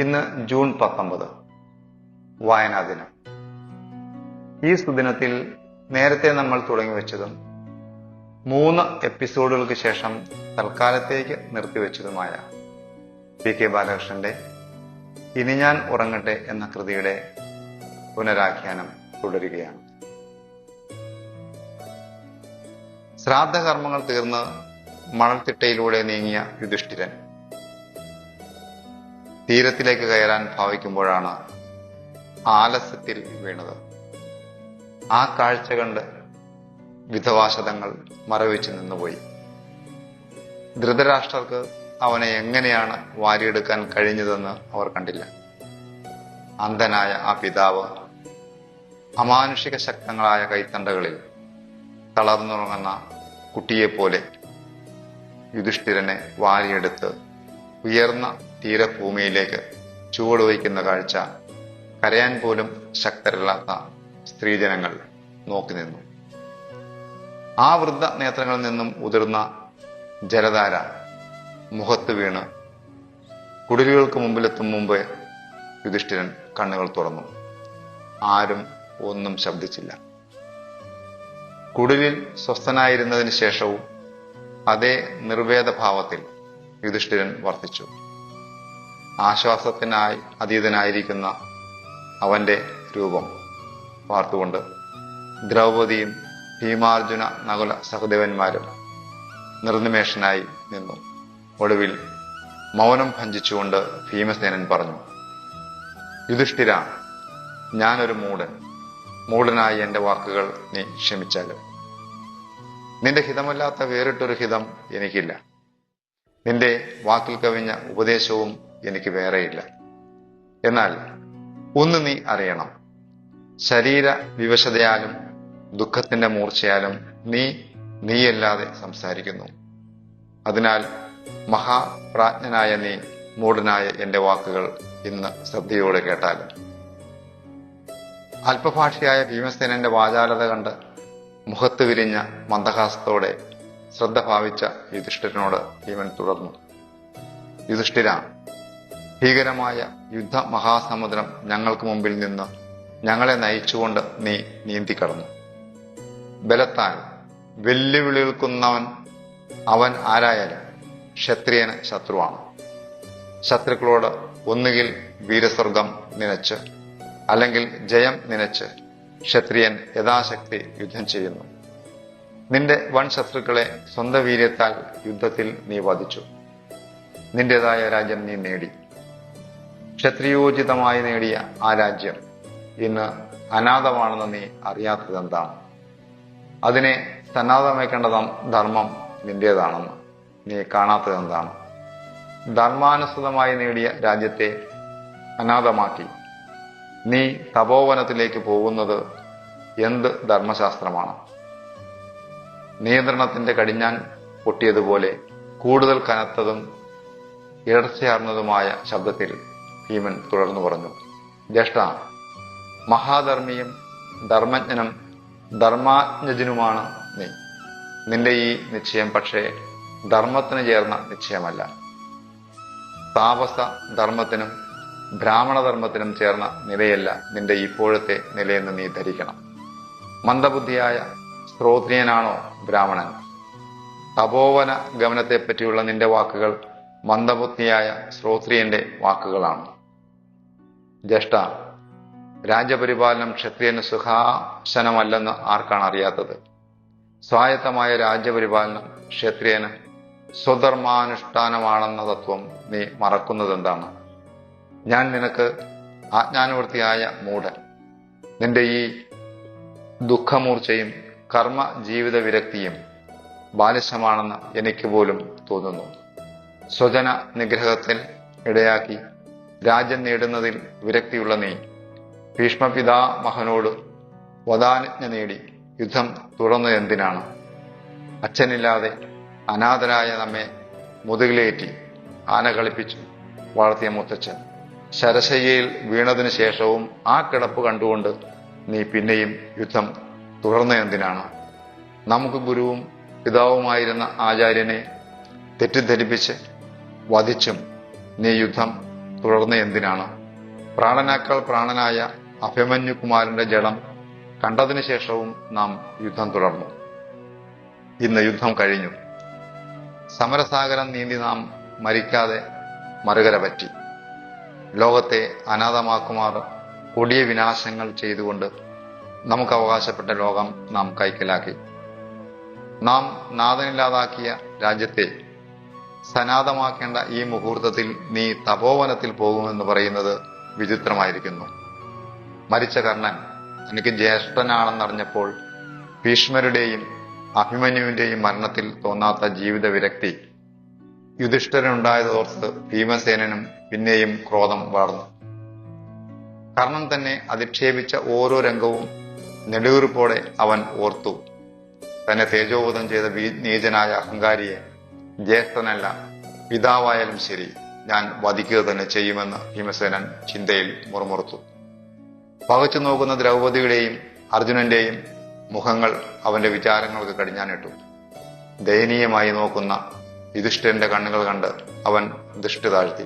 ഇന്ന് ജൂൺ പത്തൊമ്പത്. വായനാ ദിനം. ഈ സുദിനത്തിൽ നേരത്തെ നമ്മൾ തുടങ്ങി വെച്ചതും മൂന്ന് എപ്പിസോഡുകൾക്ക് ശേഷം തൽക്കാലത്തേക്ക് നിർത്തിവെച്ചതുമായ പി കെ ബാലകൃഷ്ണന്റെ ഇനി ഞാൻ ഉറങ്ങട്ടെ എന്ന കൃതിയുടെ പുനരാഖ്യാനം തുടരുകയാണ്. ശ്രാദ്ധകർമ്മങ്ങൾ തീർന്ന് മണൽത്തിട്ടയിലൂടെ നീങ്ങിയ യുധിഷ്ഠിരൻ തീരത്തിലേക്ക് കയറാൻ ഭാവിക്കുമ്പോഴാണ് ആലസ്യത്തിൽ വീണത്. ആ കാഴ്ച കണ്ട് വിധവാശതങ്ങൾ മറവിച്ച് നിന്നുപോയി. ധൃതരാഷ്ട്രർക്ക് അവനെ എങ്ങനെയാണ് വാരിയെടുക്കാൻ കഴിഞ്ഞതെന്ന് അവർ കണ്ടില്ല. അന്ധനായ ആ പിതാവ് അമാനുഷിക ശക്തങ്ങളായ കൈത്തണ്ടകളിൽ തളർന്നുറങ്ങുന്ന കുട്ടിയെപ്പോലെ യുധിഷ്ഠിരനെ വാരിയെടുത്ത് ഉയർന്ന തീരഭൂമിയിലേക്ക് ചുവട് വയ്ക്കുന്ന കാഴ്ച കരയാൻ പോലും ശക്തരല്ലാത്ത സ്ത്രീജനങ്ങൾ നോക്കി നിന്നു. ആ വൃദ്ധ നേത്രങ്ങളിൽ നിന്നും ഉതിർന്ന ജലധാര മുഖത്ത് വീണ് കുടിലുകൾക്ക് മുമ്പിലെത്തും മുമ്പ് യുധിഷ്ഠിരൻ കണ്ണുകൾ തുറന്നു. ആരും ഒന്നും ശബ്ദിച്ചില്ല. കുടിലിൽ സ്വസ്ഥനായിരുന്നതിന് ശേഷവും അതേ നിർവേദഭാവത്തിൽ യുധിഷ്ഠിരൻ വർത്തിച്ചു. ആശ്വാസത്തിനായി അതീതനായിരിക്കുന്ന അവന്റെ രൂപം വാർത്തുകൊണ്ട് ദ്രൗപദിയും ഭീമാർജുന നകുല സഹദേവന്മാരും നിർനിമേഷനായി നിന്നു. ഒടുവിൽ മൗനം ഭഞ്ചിച്ചുകൊണ്ട് ഭീമസേനൻ പറഞ്ഞു യുധിഷ്ഠിര ഞാനൊരു മൂടൻ മൂടനായി എന്റെ വാക്കുകൾ നീ ക്ഷമിച്ചാലും നിന്റെ ഹിതമല്ലാത്ത വേറിട്ടൊരു ഹിതം എനിക്കില്ല. നിന്റെ വാക്കിൽ കവിഞ്ഞ ഉപദേശവും എനിക്ക് വേറെയില്ല. എന്നാൽ ഒന്ന് നീ അറിയണം. ശരീര വിവശതയാലും ദുഃഖത്തിന്റെ മൂർച്ചയാലും നീ നീയല്ലാതെ സംസാരിക്കുന്നു. അതിനാൽ മഹാപ്രാജ്ഞനായ നീ മൂടനായ എന്റെ വാക്കുകൾ ഇന്ന് ശ്രദ്ധയോടെ കേട്ടാലും. അല്പഭാഷയായ ഭീമസേനന്റെ വാചാലത കണ്ട് മുഖത്ത് വിരിഞ്ഞ മന്ദഹാസത്തോടെ ശ്രദ്ധ ഭാവിച്ച യുധിഷ്ഠിരനോട് ഭീമൻ തുടർന്നു. യുധിഷ്ഠിര ഭീകരമായ യുദ്ധ മഹാസമുദ്രം ഞങ്ങൾക്ക് മുമ്പിൽ നിന്ന് ഞങ്ങളെ നയിച്ചുകൊണ്ട് നീ നീന്തിക്കടന്നു. ബലത്താൽ വെല്ലുവിളിക്കുന്നവൻ അവൻ ആരായാലും ക്ഷത്രിയന് ശത്രുവാണ്. ശത്രുക്കളോട് ഒന്നുകിൽ വീരസ്വർഗം നനച്ച് അല്ലെങ്കിൽ ജയം നനച്ച് ക്ഷത്രിയൻ യഥാശക്തി യുദ്ധം ചെയ്യുന്നു. നിന്റെ വൻ ശത്രുക്കളെ സ്വന്തം വീര്യത്താൽ യുദ്ധത്തിൽ നീ വധിച്ചു. നിന്റേതായ രാജ്യം നീ നേടി. ക്ഷത്രിയോചിതമായി നേടിയ ആ രാജ്യം ഇന്ന് അനാഥമാണെന്ന് നീ അറിയാത്തതെന്താണ്? അതിനെ സന്നാഥമാക്കേണ്ട ധർമ്മം നിന്റേതാണെന്ന് നീ കാണാത്തതെന്താണ്? ധർമാനുസൃതമായി നേടിയ രാജ്യത്തെ അനാഥമാക്കി. നീ തപോവനത്തിലേക്ക് പോകുന്നത് എന്ത് ധർമ്മശാസ്ത്രമാണ്? നിയന്ത്രണത്തിന്റെ കടിഞ്ഞാൻ പൊട്ടിയതുപോലെ കൂടുതൽ കനത്തതും ഇടർച്ചയാർന്നതുമായ ശബ്ദത്തിൽ ഭീമൻ തുടർന്നു പറഞ്ഞു. ജ്യേഷ്ഠ മഹാധർമ്മിയും ധർമ്മജ്ഞനും ധർമാജ്ഞജനുമാണ് നീ. നിന്റെ ഈ നിശ്ചയം പക്ഷേ ധർമ്മത്തിന് ചേർന്ന നിശ്ചയമല്ല. താപസ ധർമ്മത്തിനും ബ്രാഹ്മണധർമ്മത്തിനും ചേർന്ന നിലയല്ല നിന്റെ ഇപ്പോഴത്തെ നിലയെന്ന് നീ ധരിക്കണം. മന്ദബുദ്ധിയായ ശ്രോത്രിയനാണോ ബ്രാഹ്മണൻ? തപോവന ഗമനത്തെപ്പറ്റിയുള്ള നിന്റെ വാക്കുകൾ മന്ദബുദ്ധിയായ ശ്രോത്രിയന്റെ വാക്കുകളാണ്. ജ്യേഷ്ഠ രാജ്യപരിപാലനം ക്ഷത്രിയന് സുഖാസനമല്ലെന്ന് ആർക്കാണ് അറിയാത്തത്? സ്വായത്തമായ രാജ്യപരിപാലനം ക്ഷത്രിയന് സ്വധർമാനുഷ്ഠാനമാണെന്ന തത്വം നീ മറക്കുന്നത് എന്താണ് ഞാൻ നിനക്ക് ആജ്ഞാനവൃത്തിയായ മൂഢൻ. നിന്റെ ഈ ദുഃഖമൂർച്ചയും കർമ്മ ജീവിത വിരക്തിയും ബാലിശമാണെന്ന് എനിക്ക് പോലും തോന്നുന്നു. സ്വജന നിഗ്രഹത്തിൽ ഇടയാക്കി രാജ്യം നേടുന്നതിൽ വിരക്തിയുള്ള നീ. ഭീഷ്മപിതാ മഹനോട് വധാനജ്ഞ നേടി യുദ്ധം തുറന്നത് എന്തിനാണ്? അച്ഛനില്ലാതെ അനാഥരായ നമ്മെ മുതുകിലേറ്റി ആന കളിപ്പിച്ചു വളർത്തിയ മുത്തച്ഛൻ. ശരശയ്യയിൽ വീണതിനു ശേഷവും ആ കിടപ്പ് കണ്ടുകൊണ്ട് നീ പിന്നെയും യുദ്ധം തുടർന്ന എന്തിനാണ്? നമുക്ക് ഗുരുവും പിതാവുമായിരുന്ന ആചാര്യനെ തെറ്റിദ്ധരിപ്പിച്ച് വധിച്ചും നീ യുദ്ധം തുടർന്ന് എന്തിനാണ്? പ്രാണനാക്കാൾ പ്രാണനായ അഭിമന്യുകുമാരന്റെ ജഡം കണ്ടതിനു ശേഷവും നാം യുദ്ധം തുടർന്നു. ഇന്ന് യുദ്ധം കഴിഞ്ഞു. സമരസാഗരം നീന്തി നാം മരിക്കാതെ മറുകര പറ്റി. ലോകത്തെ അനാഥമാക്കുമാർ കൊടിയ വിനാശങ്ങൾ ചെയ്തുകൊണ്ട് നമുക്ക് അവകാശപ്പെട്ട ലോകം നാം കൈക്കലാക്കി. നാം നാഥനില്ലാതാക്കിയ രാജ്യത്തെ സനാതമാക്കേണ്ട ഈ മുഹൂർത്തത്തിൽ നീ തപോവനത്തിൽ പോകുമെന്ന് പറയുന്നത് വിചിത്രമായിരിക്കുന്നു. മരിച്ച കർണൻ എനിക്ക് ജ്യേഷ്ഠനാണെന്നറിഞ്ഞപ്പോൾ ഭീഷ്മരുടെയും അഭിമന്യുവിന്റെയും മരണത്തിൽ തോന്നാത്ത ജീവിത വിരക്തി. യുധിഷ്ഠിരനുണ്ടായതോർത്ത് ഭീമസേനനും പിന്നെയും ക്രോധം വളർന്നു കർണൻ തന്നെ അധിക്ഷേപിച്ച ഓരോ രംഗവും നെടുവീർപ്പോടെ അവൻ ഓർത്തു. തന്നെ തേജോവധം ചെയ്ത നീചനായ അഹങ്കാരിയെ ജ്യേഷ്ഠനല്ല പിതാവായാലും ശരി ഞാൻ വധിക്കുക തന്നെ ചെയ്യുമെന്ന് ഭീമസേനൻ ചിന്തയിൽ മുറുമുറുത്തു. പകച്ചു നോക്കുന്ന ദ്രൗപതിയുടെയും അർജുനന്റെയും മുഖങ്ങൾ അവന്റെ വിചാരങ്ങൾക്ക് കടിഞ്ഞാനിട്ടു ദയനീയമായി നോക്കുന്ന യുധിഷ്ഠിരന്റെ കണ്ണുകൾ കണ്ട് അവൻ ദൃഷ്ടി താഴ്ത്തി.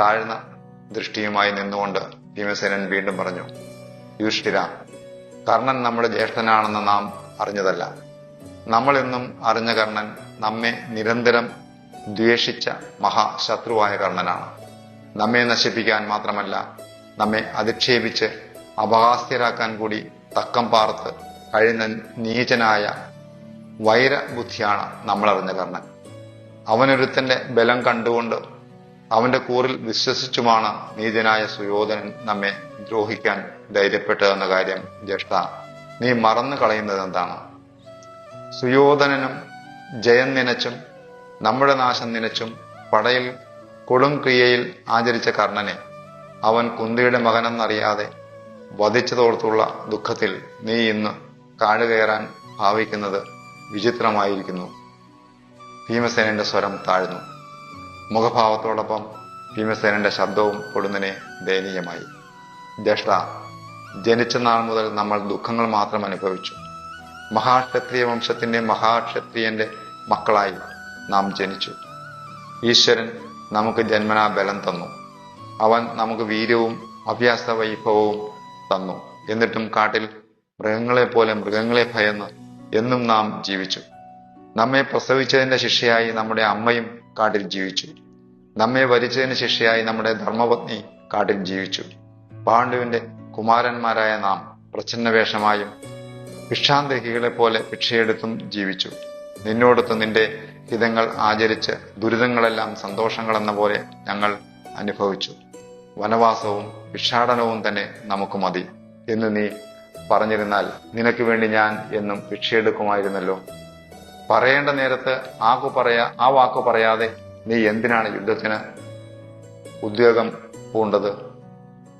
താഴ്ന്ന ദൃഷ്ടിയുമായി നിന്നുകൊണ്ട് ഭീമസേനൻ വീണ്ടും പറഞ്ഞു യുധിഷ്ഠിര കർണൻ നമ്മുടെ ജ്യേഷ്ഠനാണെന്ന് നാം അറിഞ്ഞതല്ല. നമ്മൾ എന്നും അറിഞ്ഞ കർണൻ നമ്മെ നിരന്തരം ദ്വേഷിച്ച മഹാശത്രുവായ കർണനാണ്. നമ്മെ നശിപ്പിക്കാൻ മാത്രമല്ല നമ്മെ അധിക്ഷേപിച്ച് അപഹാസ്യരാക്കാൻ കൂടി തക്കം പാർത്ത് കഴിയുന്ന നീചനായ വൈരബുദ്ധിയാണ് നമ്മളറിഞ്ഞ കർണൻ. അവനൊരുത്തന്റെ ബലം കണ്ടുകൊണ്ട് അവന്റെ കൂറിൽ വിശ്വസിച്ചുമാണ് നീചനായ സുയോധനൻ നമ്മെ ദ്രോഹിക്കാൻ ധൈര്യപ്പെട്ടതെന്ന കാര്യം ജ്യേഷ്ഠ നീ മറന്നു കളയുന്നത് എന്താണ് സുയോധനനും ജയം നിനച്ചും നമ്മുടെ നാശം നിനച്ചും പടയിൽ കൊടും ക്രിയയിൽ ആചരിച്ച കർണനെ അവൻ കുന്തിയുടെ മകനെന്നറിയാതെ വധിച്ചതോർത്തുള്ള ദുഃഖത്തിൽ നീ ഇന്ന് കാടുകയറാൻ ഭാവിക്കുന്നത് വിചിത്രമായിരിക്കുന്നു. ഭീമസേനന്റെ സ്വരം താഴ്ന്നു. മുഖഭാവത്തോടൊപ്പം ഭീമസേനന്റെ ശബ്ദവും പൊടുന്നനെ ദയനീയമായി. ജ്യേഷ്ഠ ജനിച്ച നാൾ മുതൽ നമ്മൾ ദുഃഖങ്ങൾ മാത്രം അനുഭവിച്ചു. മഹാക്ഷത്രിയ വംശത്തിന്റെ മഹാക്ഷത്രിയന്റെ മക്കളായി നാം ജനിച്ചു. ഈശ്വരൻ നമുക്ക് ജന്മനാ ബലം തന്നു. അവൻ നമുക്ക് വീര്യവും അഭ്യാസ വൈഭവവും തന്നു. എന്നിട്ടും കാട്ടിൽ മൃഗങ്ങളെ പോലെ മൃഗങ്ങളെ ഭയന്ന് എന്നും നാം ജീവിച്ചു. നമ്മെ പ്രസവിച്ചതിന്റെ ശിക്ഷയായി നമ്മുടെ അമ്മയും കാട്ടിൽ ജീവിച്ചു. നമ്മെ വരിച്ചതിന് ശിക്ഷയായി നമ്മുടെ ധർമ്മപത്നി കാട്ടിൽ ജീവിച്ചു. പാണ്ഡുവിന്റെ കുമാരന്മാരായ നാം പ്രച്ഛന്നവേഷമായും ഭിക്ഷാന്തഹികളെ പോലെ ഭിക്ഷയെടുത്തും ജീവിച്ചു. നിന്നോടൊത്ത് നിന്റെ ഹിതങ്ങൾ ആചരിച്ച് ദുരിതങ്ങളെല്ലാം സന്തോഷങ്ങളെന്ന പോലെ ഞങ്ങൾ അനുഭവിച്ചു. വനവാസവും ഭിക്ഷാടനവും തന്നെ നമുക്ക് മതി എന്ന് നീ പറഞ്ഞിരുന്നാൽ നിനക്ക് വേണ്ടി ഞാൻ എന്നും ഭിക്ഷയെടുക്കുമായിരുന്നല്ലോ. പറയേണ്ട നേരത്ത് ആക്കു പറയാ ആ വാക്ക് പറയാതെ നീ എന്തിനാണ് യുദ്ധത്തിന് ഉദ്യോഗം പൂണ്ടത്?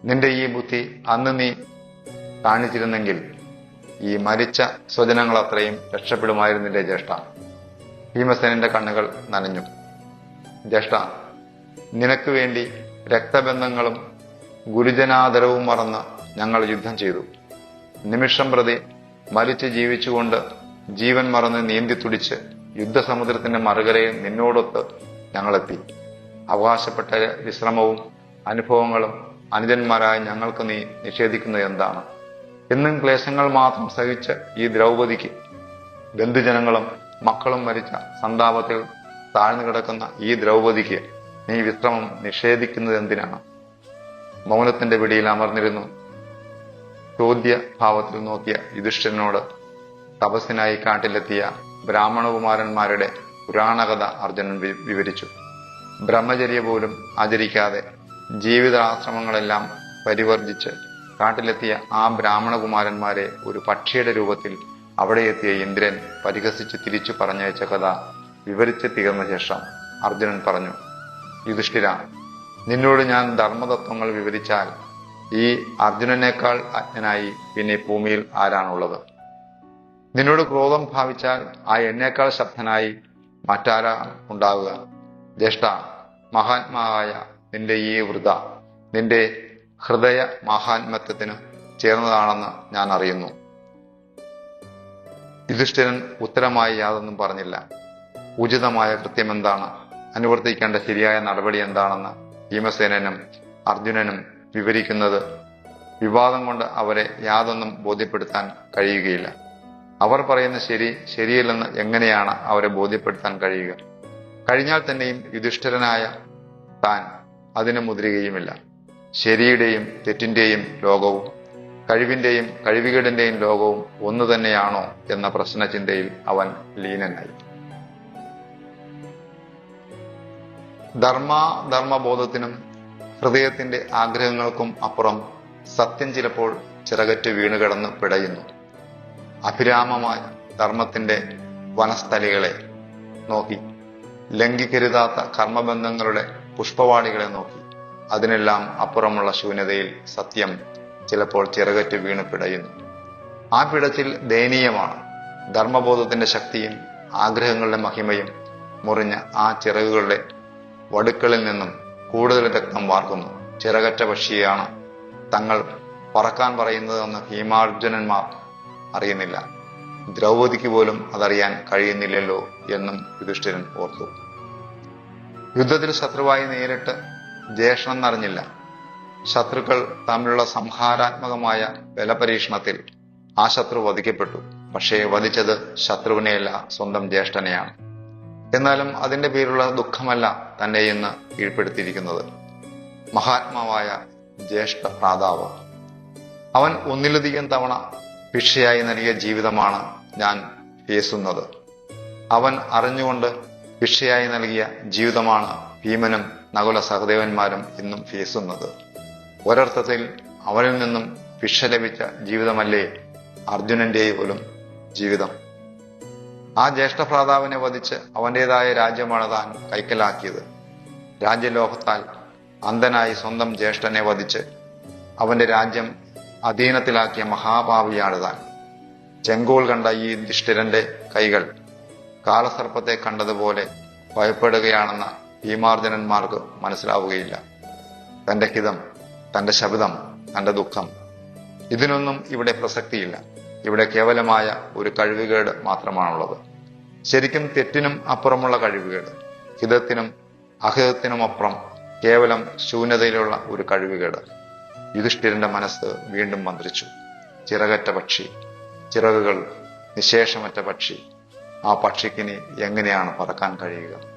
നിന്റെ ഈ ബുദ്ധി അന്ന് നീ കാണിച്ചിരുന്നെങ്കിൽ ഈ മരിച്ച സ്വജനങ്ങൾ അത്രയും രക്ഷപ്പെടുമായിരുന്നില്ലേ ജ്യേഷ്ഠ. ഭീമസേനന്റെ കണ്ണുകൾ നനഞ്ഞു. ജ്യേഷ്ഠ നിനക്ക് വേണ്ടി രക്തബന്ധങ്ങളും ഗുരുജനാദരവും മറന്ന് ഞങ്ങൾ യുദ്ധം ചെയ്തു. നിമിഷം പ്രതി മരിച്ച് ജീവിച്ചുകൊണ്ട് ജീവൻ മറന്ന് നീന്തി തുടിച്ച് യുദ്ധസമുദ്രത്തിന്റെ മറുകരയിൽ നിന്നോടൊത്ത് ഞങ്ങളെത്തി. അവകാശപ്പെട്ട വിശ്രമവും അനുഭവങ്ങളും അനുജന്മാരായ ഞങ്ങൾക്ക് നീ നിഷേധിക്കുന്നത് എന്താണ്? എന്നും ക്ലേശങ്ങൾ മാത്രം സഹിച്ച് ഈ ദ്രൗപദിക്ക് ബന്ധുജനങ്ങളും മക്കളും മരിച്ച സന്താപത്തിൽ താഴ്ന്നു കിടക്കുന്ന ഈ ദ്രൗപദിക്ക് നീ വിശ്രമം നിഷേധിക്കുന്നത് എന്തിനാണ്? മൗനത്തിന്റെ പിടിയിൽ അമർന്നിരുന്നു. ചോദ്യ ഭാവത്തിൽ നോക്കിയ യുധിഷ്ഠിരനോട് തപസ്സിനായി കാട്ടിലെത്തിയ ബ്രാഹ്മണകുമാരന്മാരുടെ പുരാണകഥ അർജുനൻ വിവരിച്ചു. ബ്രഹ്മചര്യ പോലും ആചരിക്കാതെ ജീവിതാശ്രമങ്ങളെല്ലാം പരിവർജിച്ച് കാട്ടിലെത്തിയ ആ ബ്രാഹ്മണകുമാരന്മാരെ ഒരു പക്ഷിയുടെ രൂപത്തിൽ അവിടെ എത്തിയ ഇന്ദ്രൻ പരിഹസിച്ച് തിരിച്ചു പറഞ്ഞയച്ച കഥ വിവരിച്ച് തീർന്ന ശേഷം അർജുനൻ പറഞ്ഞു യുധിഷ്ഠിര നിന്നോട് ഞാൻ ധർമ്മതത്വങ്ങൾ വിവരിച്ചാൽ ഈ അർജുനനേക്കാൾ അജ്ഞനായി പിന്നെ ഭൂമിയിൽ ആരാണുള്ളത്? നിന്നോട് ക്രോധം ഭാവിച്ചാൽ ആ എന്നേക്കാൾ ശബ്ദനായി മറ്റാരാ ഉണ്ടാവുക? ജ്യേഷ്ഠ മഹാത്മാവായ നിന്റെ ഈ വൃത നിന്റെ ഹൃദയ മഹാത്മത്വത്തിന് ചേർന്നതാണെന്ന് ഞാൻ അറിയുന്നു. യുധിഷ്ഠിരൻ ഉത്തരമായി യാതൊന്നും പറഞ്ഞില്ല. ഉചിതമായ കൃത്യം എന്താണ് അനുവർത്തിക്കേണ്ട ശരിയായ നടപടി എന്താണെന്ന് ഭീമസേനനും അർജുനനും വിവരിക്കുന്നത് വിവാദം കൊണ്ട് അവരെ യാതൊന്നും ബോധ്യപ്പെടുത്താൻ കഴിയുകയില്ല. അവർ പറയുന്ന ശരി ശരിയല്ലെന്ന് എങ്ങനെയാണ് അവരെ ബോധ്യപ്പെടുത്താൻ കഴിയുക? കഴിഞ്ഞാൽ തന്നെയും യുധിഷ്ഠിരനായ താൻ അതിന് മുതിരുകയുമില്ല. ശരിയുടെയും തെറ്റിന്റെയും ലോകവും കഴിവിന്റെയും കഴിവുകേടിന്റെയും ലോകവും ഒന്നു തന്നെയാണോ എന്ന പ്രശ്നചിന്തയിൽ അവൻ ലീനനായി. ധർമാധർമ്മബോധത്തിനും ഹൃദയത്തിന്റെ ആഗ്രഹങ്ങൾക്കും അപ്പുറം സത്യം ചിലപ്പോൾ ചിറകറ്റ് വീണുകിടന്ന് പിടയുന്നു. അഭിരാമമായ ധർമ്മത്തിന്റെ വനസ്ഥലികളെ നോക്കി ലംഘിക്കരുതാത്ത കർമ്മബന്ധങ്ങളുടെ പുഷ്പവാടികളെ നോക്കി അതിനെല്ലാം അപ്പുറമുള്ള ശൂന്യതയിൽ സത്യം ചിലപ്പോൾ ചിറകറ്റ് വീണ് പിടയുന്നു. ആ പിടച്ചിൽ ദയനീയമാണ്. ധർമ്മബോധത്തിന്റെ ശക്തിയും ആഗ്രഹങ്ങളുടെ മഹിമയും മുറിഞ്ഞ ആ ചിറകുകളുടെ വടുക്കളിൽ നിന്നും കൂടുതൽ രക്തം വാർക്കുന്നു. ചിറകറ്റ പക്ഷിയാണ് തങ്ങൾ പറക്കാൻ പറയുന്നതെന്ന് ഭീമാർജുനന്മാർ അറിയുന്നില്ല. ദ്രൗപതിക്ക് പോലും അതറിയാൻ കഴിയുന്നില്ലല്ലോ എന്നും യുധിഷ്ഠിരൻ ഓർത്തു. യുദ്ധത്തിൽ ശത്രുവായി നേരിട്ട് ജ്യേഷ്ഠൻ നിറഞ്ഞില്ല ശത്രുക്കൾ തമ്മിലുള്ള സംഹാരാത്മകമായ ബലപരീക്ഷണത്തിൽ ആ ശത്രു വധിക്കപ്പെട്ടു. പക്ഷേ വധിച്ചത് ശത്രുവിനെയല്ല സ്വന്തം ജ്യേഷ്ഠനെയാണ്. എന്നാലും അതിന്റെ പേരിലുള്ള ദുഃഖമല്ല തന്നെ ഇന്ന് കീഴ്പ്പെടുത്തിയിരിക്കുന്നത്. മഹാത്മാവായ ജ്യേഷ്ഠ ഭ്രാതാവ് അവൻ ഒന്നിലധികം തവണ ഭിക്ഷയായി നൽകിയ ജീവിതമാണ് ഞാൻ പേസുന്നത് അവൻ അറിഞ്ഞുകൊണ്ട് ഭിക്ഷയായി നൽകിയ ജീവിതമാണ് ഭീമനും നകുല സഹദേവന്മാരും ഇന്നും ഫീസുന്നത്. ഒരർത്ഥത്തിൽ അവരിൽ നിന്നും ഭിക്ഷ ലഭിച്ച ജീവിതമല്ലേ അർജുനന്റെ പോലും ജീവിതം. ആ ജ്യേഷ്ഠഭ്രാതാവിനെ വധിച്ച് അവന്റേതായ രാജ്യമാണ് താൻ കൈക്കലാക്കിയത്. രാജ്യലോഹത്താൽ അന്ധനായി സ്വന്തം ജ്യേഷ്ഠനെ വധിച്ച് അവന്റെ രാജ്യം അധീനത്തിലാക്കിയ മഹാഭാവിയാണ് താൻ. ചെങ്കോൾ കണ്ട ഈ ദിഷ്ടിരന്റെ കൈകൾ കാലസർപ്പത്തെ കണ്ടതുപോലെ ഭയപ്പെടുകയാണെന്ന ഭീമാർജനന്മാർക്ക് മനസ്സിലാവുകയില്ല. തന്റെ ഹിതം തന്റെ ശബ്ദം തന്റെ ദുഃഖം. ഇതിനൊന്നും ഇവിടെ പ്രസക്തിയില്ല. ഇവിടെ കേവലമായ ഒരു കഴിവുകേട് മാത്രമാണുള്ളത്. ശരിക്കും തെറ്റിനും അപ്പുറമുള്ള കഴിവുകേട്. ഹിതത്തിനും അഹിതത്തിനും അപ്പുറം കേവലം ശൂന്യതയിലുള്ള ഒരു കഴിവുകേട്. യുധിഷ്ഠിരന്റെ മനസ്സ് വീണ്ടും മന്ത്രിച്ചു. ചിറകറ്റ പക്ഷി ചിറകുകൾ നിശേഷമറ്റ പക്ഷി. ആ പക്ഷിക്കിനി എങ്ങനെയാണ് പറക്കാൻ കഴിയുക?